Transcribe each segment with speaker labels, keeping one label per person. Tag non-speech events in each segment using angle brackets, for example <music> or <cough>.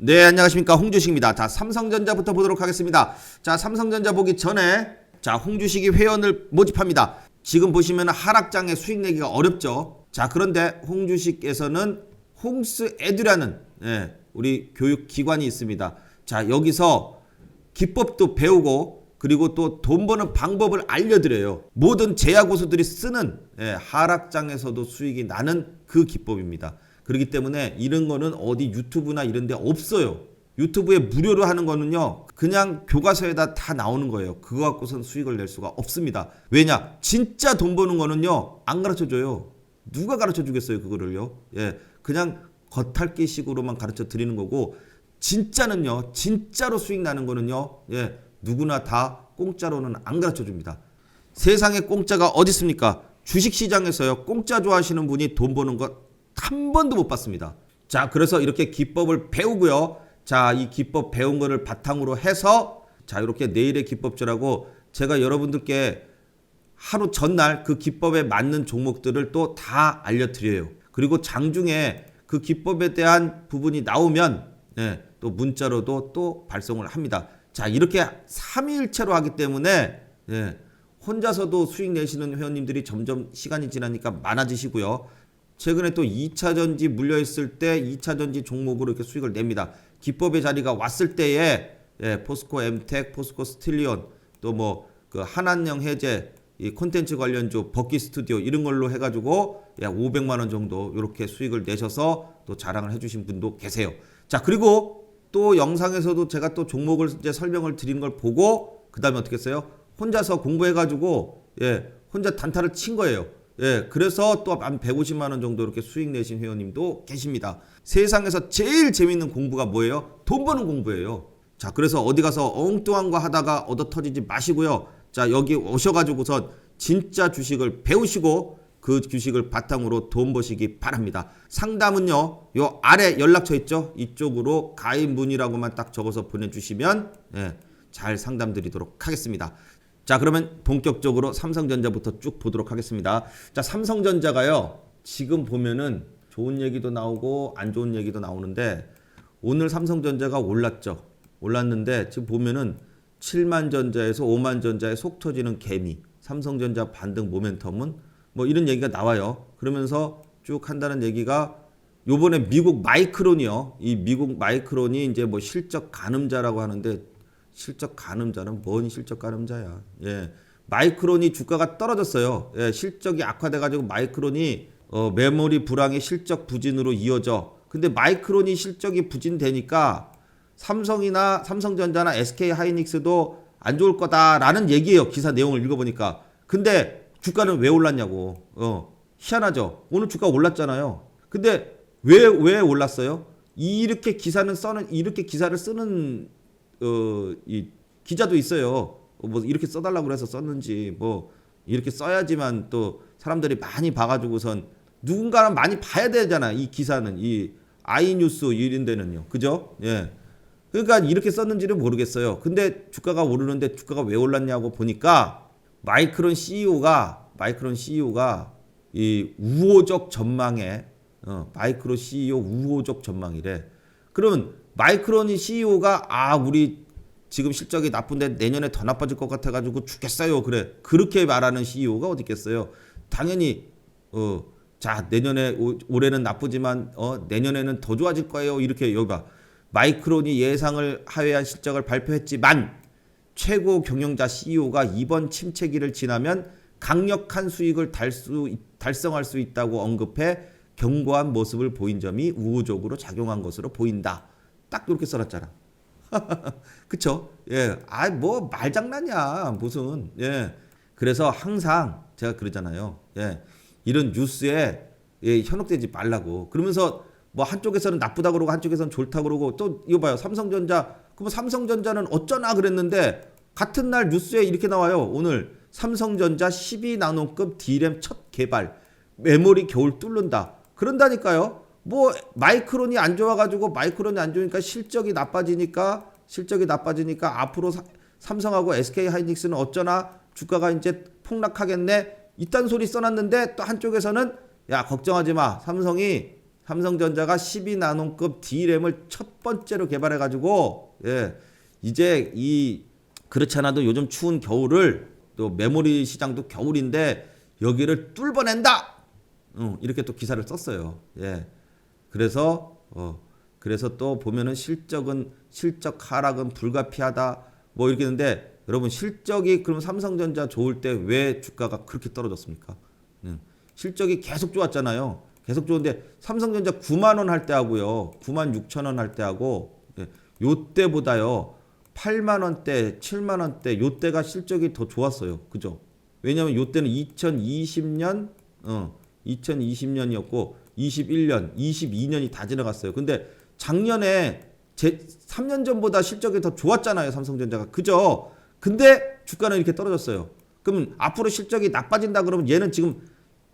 Speaker 1: 네, 안녕하십니까. 홍주식입니다. 자, 삼성전자부터 보도록 하겠습니다. 자, 삼성전자 보기 전에 자, 홍주식이 회원을 모집합니다. 지금 보시면 하락장에 수익 내기가 어렵죠. 자, 그런데 홍주식에서는 홍스 에듀라는 예, 우리 교육 기관이 있습니다. 자, 여기서 기법도 배우고 그리고 또 돈 버는 방법을 알려드려요. 모든 제야 고수들이 쓰는 예, 하락장에서도 수익이 나는 그 기법입니다. 그렇기 때문에 이런 거는 어디 유튜브나 이런 데 없어요. 유튜브에 무료로 하는 거는요. 그냥 교과서에다 다 나오는 거예요. 그거 갖고선 수익을 낼 수가 없습니다. 왜냐? 진짜 돈 버는 거는요. 안 가르쳐 줘요. 누가 가르쳐 주겠어요, 그거를요. 예. 그냥 겉핥기 식으로만 가르쳐 드리는 거고 진짜는요. 진짜로 수익 나는 거는요. 예. 누구나 다 공짜로는 안 가르쳐 줍니다. 세상에 공짜가 어디 있습니까? 주식 시장에서요. 공짜 좋아하시는 분이 돈 버는 것 한 번도 못 봤습니다. 자, 그래서 이렇게 기법을 배우고요. 자, 이 기법 배운 거를 바탕으로 해서 자, 이렇게 내일의 기법주라고 제가 여러분들께 하루 전날 그 기법에 맞는 종목들을 또 다 알려드려요. 그리고 장중에 그 기법에 대한 부분이 나오면 예, 또 문자로도 또 발송을 합니다. 자 이렇게 3일체로 하기 때문에 예, 혼자서도 수익 내시는 회원님들이 점점 시간이 지나니까 많아지시고요. 최근에 또 2차 전지 물려있을 때 2차 전지 종목으로 이렇게 수익을 냅니다. 기법의 자리가 왔을 때에 예, 포스코 엠텍, 포스코 스틸리온 또 뭐 그 한한령 해제 이 콘텐츠 관련주 버키 스튜디오 이런 걸로 해가지고 약 500만 원 정도 이렇게 수익을 내셔서 또 자랑을 해주신 분도 계세요. 자 그리고 또 영상에서도 제가 또 종목을 이제 설명을 드린 걸 보고 그 다음에 어떻게 했어요? 혼자서 공부해가지고 예 혼자 단타를 친 거예요. 예 그래서 또 한 150만 원 정도 이렇게 수익 내신 회원님도 계십니다. 세상에서 제일 재밌는 공부가 뭐예요? 돈 버는 공부예요. 자, 그래서 어디 가서 엉뚱한 거 하다가 얻어 터지지 마시고요. 자, 여기 오셔가지고선 진짜 주식을 배우시고 그 주식을 바탕으로 돈 버시기 바랍니다. 상담은요, 요 아래 연락처 있죠? 이쪽으로 가입 문의라고만 딱 적어서 보내주시면, 예, 잘 상담 드리도록 하겠습니다. 자, 그러면 본격적으로 삼성전자부터 쭉 보도록 하겠습니다. 자, 삼성전자가요, 지금 보면은 좋은 얘기도 나오고 안 좋은 얘기도 나오는데, 오늘 삼성전자가 올랐죠. 올랐는데 지금 보면은 7만 전자에서 5만 전자에 속 터지는 개미, 삼성전자 반등 모멘텀은 뭐 이런 얘기가 나와요. 그러면서 쭉 한다는 얘기가 요번에 미국 마이크론이요. 이 미국 마이크론이 이제 뭐 실적 가늠자라고 하는데 실적 가늠자는 뭔 실적 가늠자야. 예. 마이크론이 주가가 떨어졌어요. 예, 실적이 악화돼 가지고 마이크론이 어, 메모리 불황의 실적 부진으로 이어져. 근데 마이크론이 실적이 부진되니까 삼성이나 삼성전자나 SK 하이닉스도 안 좋을 거다라는 얘기예요. 기사 내용을 읽어보니까. 근데 주가는 왜 올랐냐고. 어, 희한하죠. 오늘 주가 올랐잖아요. 근데 왜, 왜 올랐어요? 이렇게 기사는 써는, 이렇게 기사를 쓰는, 어, 이 기자도 있어요. 어, 뭐 이렇게 써달라고 그래서 썼는지, 뭐 이렇게 써야지만 또 사람들이 많이 봐가지고선 누군가는 많이 봐야 되잖아. 이 기사는. 이 아이뉴스 이런 데는요. 그죠? 예. 그러니까 이렇게 썼는지는 모르겠어요. 근데 주가가 오르는데 주가가 왜 올랐냐고 보니까 마이크론 CEO가 마이크론 CEO가 이 우호적 전망에 어, 마이크로 CEO 우호적 전망이래. 그러면 마이크론이 CEO가 아 우리 지금 실적이 나쁜데 내년에 더 나빠질 것 같아가지고 죽겠어요. 그래 그렇게 말하는 CEO가 어디 있겠어요. 당연히 어, 자 내년에 오- 올해는 나쁘지만 어, 내년에는 더 좋아질 거예요. 이렇게 여기 봐. 마이크론이 예상을 하회한 실적을 발표했지만 최고 경영자 CEO가 이번 침체기를 지나면 강력한 수익을 달수, 달성할 수 있다고 언급해 견고한 모습을 보인 점이 우호적으로 작용한 것으로 보인다. 딱 이렇게 써놨잖아. <laughs> 그쵸? 예. 아, 뭐, 말장난이야. 무슨. 예. 그래서 항상 제가 그러잖아요. 예. 이런 뉴스에 예, 현혹되지 말라고. 그러면서 뭐 한쪽에서는 나쁘다 그러고 한쪽에서는 좋다 그러고 또 이거 봐요. 삼성전자. 그럼 삼성전자는 어쩌나 그랬는데 같은 날 뉴스에 이렇게 나와요. 오늘 삼성전자 12나노급 D램 첫 개발. 메모리 겨울 뚫는다. 그런다니까요. 뭐 마이크론이 안 좋아가지고 마이크론이 안 좋으니까 실적이 나빠지니까 실적이 나빠지니까 앞으로 사- 삼성하고 SK 하이닉스는 어쩌나 주가가 이제 폭락하겠네. 이딴 소리 써놨는데 또 한쪽에서는 야 걱정하지 마. 삼성이 삼성전자가 12나노급 D램을 첫 번째로 개발해 가지고 예. 이제 이 그렇지 않아도 요즘 추운 겨울을 또 메모리 시장도 겨울인데 여기를 뚫어낸다. 어, 이렇게 또 기사를 썼어요. 예. 그래서 어 그래서 또 보면은 실적은 실적 하락은 불가피하다. 뭐 이렇게 했는데 여러분 실적이 그럼 삼성전자 좋을 때 왜 주가가 그렇게 떨어졌습니까? 음, 실적이 계속 좋았잖아요. 계속 좋은데 삼성전자 9만 원 할 때 하고요. 9만 6천 원 할 때 하고 예, 요 때보다요. 8만 원대, 7만 원대 요 때가 실적이 더 좋았어요. 그죠? 왜냐면 요 때는 2020년 어 2020년이었고 21년, 22년이 다 지나갔어요. 근데 작년에 제 3년 전보다 실적이 더 좋았잖아요. 삼성전자가. 그죠? 근데 주가는 이렇게 떨어졌어요. 그럼 앞으로 실적이 나빠진다 그러면 얘는 지금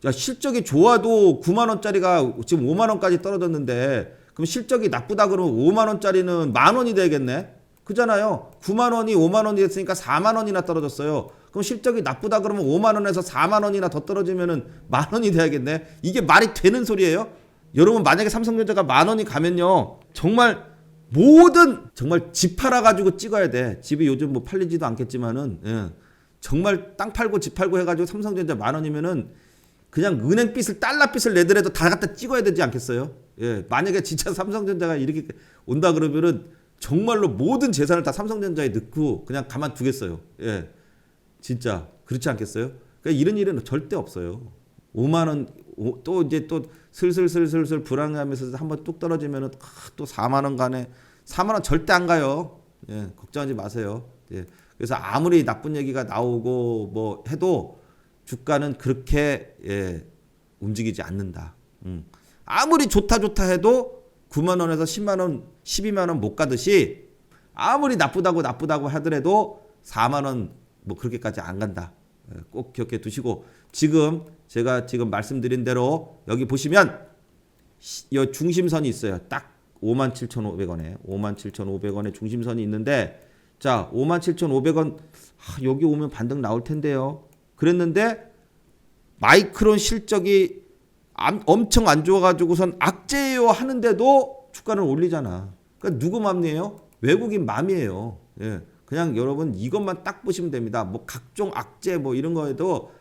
Speaker 1: 야, 실적이 좋아도 9만 원짜리가 지금 5만 원까지 떨어졌는데 그럼 실적이 나쁘다 그러면 5만 원짜리는 만 원이 되겠네. 그잖아요. 9만 원이 5만 원이 됐으니까 4만 원이나 떨어졌어요. 그럼 실적이 나쁘다 그러면 5만 원에서 4만 원이나 더 떨어지면은 만 원이 돼야겠네. 이게 말이 되는 소리예요? 여러분 만약에 삼성전자가 만 원이 가면요. 정말 모든 정말 집 팔아 가지고 찍어야 돼. 집이 요즘 뭐 팔리지도 않겠지만은 예. 정말 땅 팔고 집 팔고 해 가지고 삼성전자 만 원이면은 그냥 은행 빚을 달러 빚을 내더라도 다 갖다 찍어야 되지 않겠어요? 예. 만약에 진짜 삼성전자가 이렇게 온다 그러면은 정말로 모든 재산을 다 삼성전자에 넣고 그냥 가만 두겠어요. 예. 진짜 그렇지 않겠어요? 그러니까 이런 일은 절대 없어요. 5만 원 또 이제 또 슬슬슬슬슬 불안해하면서 한번 뚝 떨어지면은 아, 또 4만 원 가네. 4만 원 절대 안 가요. 예, 걱정하지 마세요. 예. 그래서 아무리 나쁜 얘기가 나오고 뭐 해도 주가는 그렇게 예, 움직이지 않는다. 음. 아무리 좋다 좋다 해도 9만 원에서 10만 원, 12만 원 못 가듯이 아무리 나쁘다고 나쁘다고 하더라도 4만 원 뭐 그렇게까지 안 간다. 예, 꼭 기억해 두시고 지금 제가 지금 말씀드린 대로 여기 보시면 시- 이 중심선이 있어요. 딱 57,500원에 57,500원에 중심선이 있는데 자 57,500원 아, 여기 오면 반등 나올 텐데요. 그랬는데 마이크론 실적이 암- 엄청 안 좋아가지고선 악재예요 하는데도 주가를 올리잖아. 그러니까 누구 맘이에요? 외국인 맘이에요. 예. 그냥 여러분 이것만 딱 보시면 됩니다. 뭐 각종 악재 뭐 이런 거에도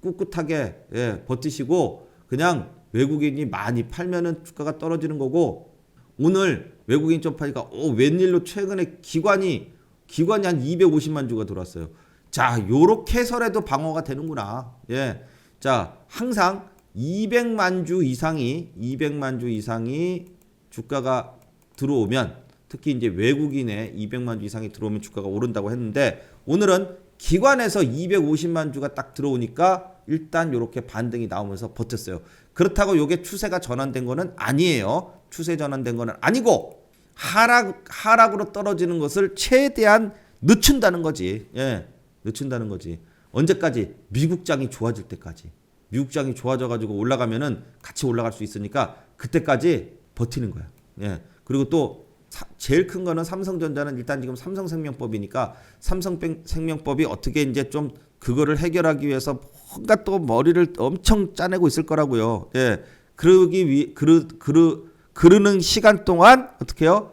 Speaker 1: 꿋꿋하게 예, 버티시고 그냥 외국인이 많이 팔면은 주가가 떨어지는 거고 오늘 외국인 쪽파니까 오 웬일로 최근에 기관이 기관이 한 250만 주가 들어왔어요. 자, 요렇게 해서라도 방어가 되는구나. 예. 자, 항상 200만 주 이상이 200만 주 이상이 주가가 들어오면 특히 이제 외국인의 200만 주 이상이 들어오면 주가가 오른다고 했는데 오늘은 기관에서 250만 주가 딱 들어오니까 일단 이렇게 반등이 나오면서 버텼어요. 그렇다고 이게 추세가 전환된 거는 아니에요. 추세 전환된 거는 아니고 하락 하락으로 떨어지는 것을 최대한 늦춘다는 거지. 예. 늦춘다는 거지. 언제까지 미국장이 좋아질 때까지. 미국장이 좋아져 가지고 올라가면은 같이 올라갈 수 있으니까 그때까지 버티는 거야. 예. 그리고 또 사- 제일 큰 거는 삼성전자는 일단 지금 삼성생명법이니까 삼성생명법이 어떻게 이제 좀 그거를 해결하기 위해서 뭔가 또 머리를 엄청 짜내고 있을 거라고요. 예. 그러기 위 그르 그르 그르는 시간 동안 어떻게요?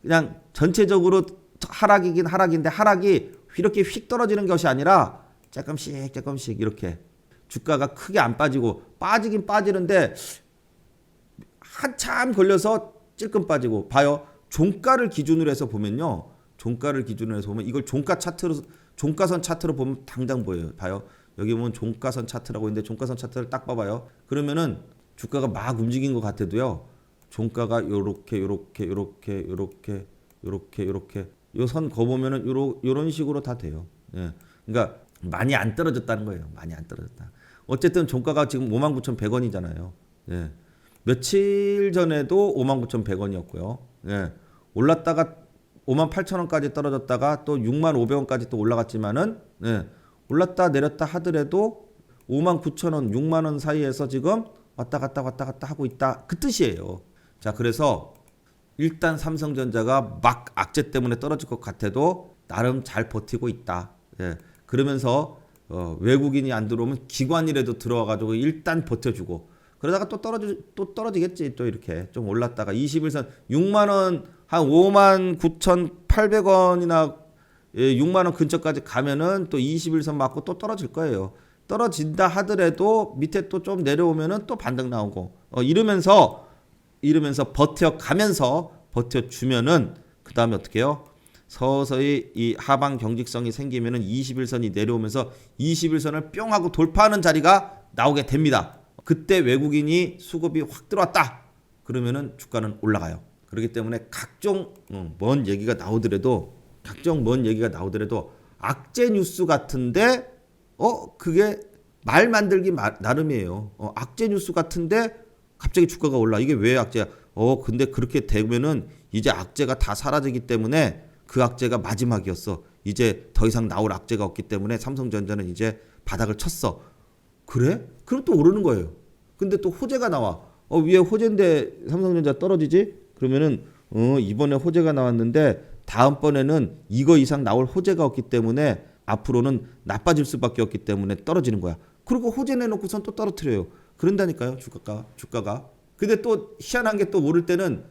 Speaker 1: 그냥 전체적으로 하락이긴 하락인데 하락이 이렇게 휙 떨어지는 것이 아니라 조금씩 조금씩 이렇게 주가가 크게 안 빠지고 빠지긴 빠지는데 한참 걸려서 찔끔 빠지고 봐요. 종가를 기준으로 해서 보면요. 종가를 기준으로 해서 보면 이걸 종가 차트로 종가선 차트로 보면 당장 보여요. 봐요. 여기 보면 종가선 차트라고 있는데 종가선 차트를 딱 봐봐요. 그러면은 주가가 막 움직인 것 같아도요. 종가가 요렇게 요렇게 요렇게 요렇게 요렇게 요렇게 요 선 거 보면은 요러 요런 식으로 다 돼요. 예. 그러니까 많이 안 떨어졌다는 거예요. 많이 안 떨어졌다. 어쨌든 종가가 지금 59,100원이잖아요. 예. 며칠 전에도 59,100원이었고요. 예. 올랐다가 58,000원까지 떨어졌다가 또 65,000원까지 또 올라갔지만은 예. 올랐다 내렸다 하더라도 59,000원, 6만 원 사이에서 지금 왔다 갔다 왔다 갔다 하고 있다. 그 뜻이에요. 자, 그래서 일단 삼성전자가 막 악재 때문에 떨어질 것 같아도 나름 잘 버티고 있다. 예. 그러면서 어, 외국인이 안 들어오면 기관이라도 들어와 가지고 일단 버텨주고 그러다가 또 떨어지 또 떨어지겠지 또 이렇게 좀 올랐다가 21선 6만 원 한 5만 9,800원이나 예, 6만 원 근처까지 가면은 또 21선 맞고 또 떨어질 거예요. 떨어진다 하더라도 밑에 또 좀 내려오면은 또 반등 나오고 어, 이러면서 이러면서 버텨 가면서 버텨 주면은 그 다음에 어떻게 해요? 서서히 이 하방 경직성이 생기면은 21선이 내려오면서 21선을 뿅 하고 돌파하는 자리가 나오게 됩니다. 그때 외국인이 수급이 확 들어왔다. 그러면은 주가는 올라가요. 그렇기 때문에 각종 어, 먼 얘기가 나오더라도 각종 먼 얘기가 나오더라도 악재 뉴스 같은데 어 그게 말 만들기 마- 나름이에요. 어, 악재 뉴스 같은데 갑자기 주가가 올라. 이게 왜 악재야? 어 근데 그렇게 되면은 이제 악재가 다 사라지기 때문에 그 악재가 마지막이었어. 이제 더 이상 나올 악재가 없기 때문에 삼성전자는 이제 바닥을 쳤어. 그래? 그럼 또 오르는 거예요. 근데 또 호재가 나와. 어 위에 호재인데 삼성전자 떨어지지? 그러면은 어 이번에 호재가 나왔는데 다음번에는 이거 이상 나올 호재가 없기 때문에 앞으로는 나빠질 수밖에 없기 때문에 떨어지는 거야. 그리고 호재 내놓고선 또 떨어뜨려요. 그런다니까요 주가가 주가가. 근데 또 희한한 게 또 오를 때는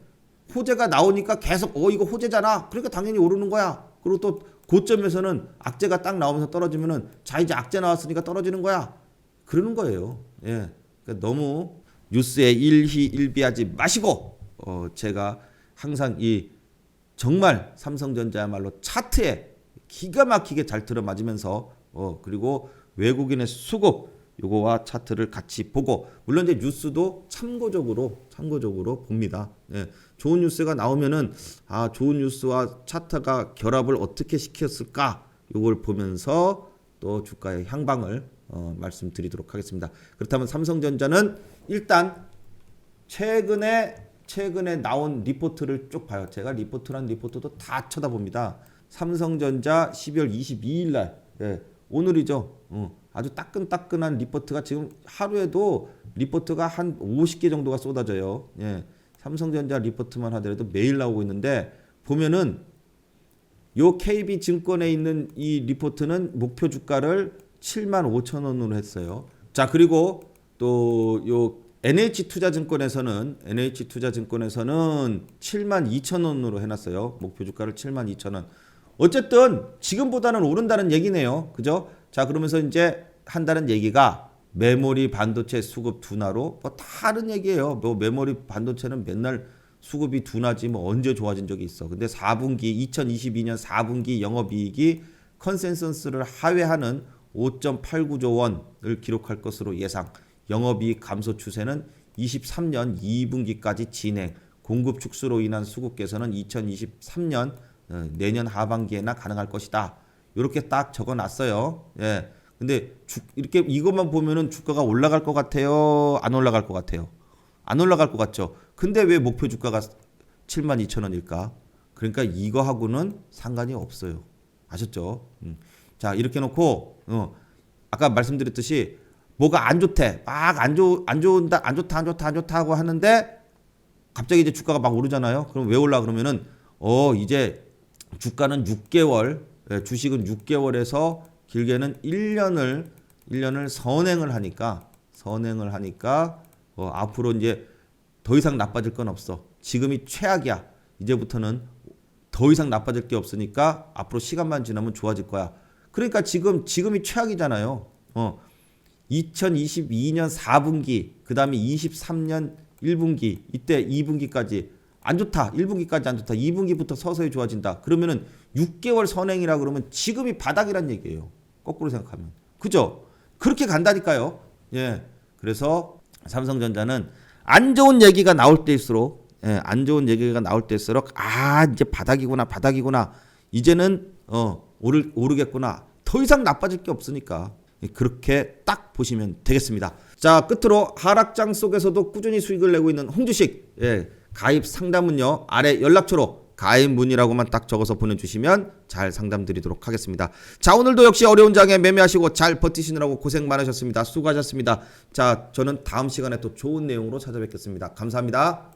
Speaker 1: 호재가 나오니까 계속 어 이거 호재잖아. 그러니까 당연히 오르는 거야. 그리고 또 고점에서는 악재가 딱 나오면서 떨어지면은 자 이제 악재 나왔으니까 떨어지는 거야. 그러는 거예요. 예. 그러니까 너무 뉴스에 일희 일비하지 마시고 어 제가 항상 이 정말 삼성전자야말로 차트에 기가 막히게 잘 들어맞으면서 어 그리고 외국인의 수급 요거와 차트를 같이 보고 물론 이제 뉴스도 참고적으로 참고적으로 봅니다. 예. 좋은 뉴스가 나오면은 아 좋은 뉴스와 차트가 결합을 어떻게 시켰을까 요걸 보면서 또 주가의 향방을 어, 말씀드리도록 하겠습니다. 그렇다면 삼성전자는 일단 최근에 최근에 나온 리포트를 쭉 봐요. 제가 리포트란 리포트도 다 쳐다봅니다. 삼성전자 12월 22일 날 예, 오늘이죠. 어, 아주 따끈따끈한 리포트가 지금 하루에도 리포트가 한 50개 정도가 쏟아져요. 예, 삼성전자 리포트만 하더라도 매일 나오고 있는데 보면은 요 KB 증권에 있는 이 리포트는 목표 주가를 7만 5천 원으로 했어요. 자 그리고 또 요 NH 투자증권에서는 NH 투자증권에서는 7만 2천 원으로 해놨어요. 목표 주가를 7만 2천 원. 어쨌든 지금보다는 오른다는 얘기네요. 그죠? 자 그러면서 이제 한다는 얘기가 메모리 반도체 수급 둔화로 뭐 다른 얘기예요. 뭐 메모리 반도체는 맨날 수급이 둔하지 뭐 언제 좋아진 적이 있어. 근데 4분기 2022년 4분기 영업이익이 컨센서스를 하회하는 5.89조 원을 기록할 것으로 예상. 영업이익 감소 추세는 23년 2분기까지 진행. 공급 축소로 인한 수급 개선은 2023년 어, 내년 하반기에나 가능할 것이다. 이렇게 딱 적어 놨어요. 예. 근데 주, 이렇게 이것만 보면은 주가가 올라갈 것 같아요. 안 올라갈 것 같아요. 안 올라갈 것 같죠. 근데 왜 목표 주가가 7만 2천 원일까? 그러니까 이거하고는 상관이 없어요. 아셨죠? 음. 자 이렇게 놓고 어, 아까 말씀드렸듯이 뭐가 안 좋대, 막 안 좋, 안 좋은다, 안 좋다, 안 좋다, 안 좋다 하고 하는데 갑자기 이제 주가가 막 오르잖아요. 그럼 왜 올라 그러면은 어 이제 주가는 6개월, 예, 주식은 6개월에서 길게는 1년을 1년을 선행을 하니까 선행을 하니까 어, 앞으로 이제 더 이상 나빠질 건 없어. 지금이 최악이야. 이제부터는 더 이상 나빠질 게 없으니까 앞으로 시간만 지나면 좋아질 거야. 그러니까 지금 지금이 최악이잖아요. 어. 2022년 4분기, 그다음에 23년 1분기, 이때 2분기까지 안 좋다. 1분기까지 안 좋다. 2분기부터 서서히 좋아진다. 그러면은 6개월 선행이라 그러면 지금이 바닥이란 얘기예요. 거꾸로 생각하면. 그죠? 그렇게 간다니까요. 예. 그래서 삼성전자는 안 좋은 얘기가 나올 때일수록 예, 안 좋은 얘기가 나올 때일수록 아, 이제 바닥이구나. 바닥이구나. 이제는 어, 오르 오르겠구나. 더 이상 나빠질 게 없으니까. 예, 그렇게 딱 보시면 되겠습니다. 자, 끝으로 하락장 속에서도 꾸준히 수익을 내고 있는 홍주식 예, 가입 상담은요 아래 연락처로 가입 문의라고만 딱 적어서 보내주시면 잘 상담 드리도록 하겠습니다. 자 오늘도 역시 어려운 장에 매매하시고 잘 버티시느라고 고생 많으셨습니다. 수고하셨습니다. 자 저는 다음 시간에 또 좋은 내용으로 찾아뵙겠습니다. 감사합니다.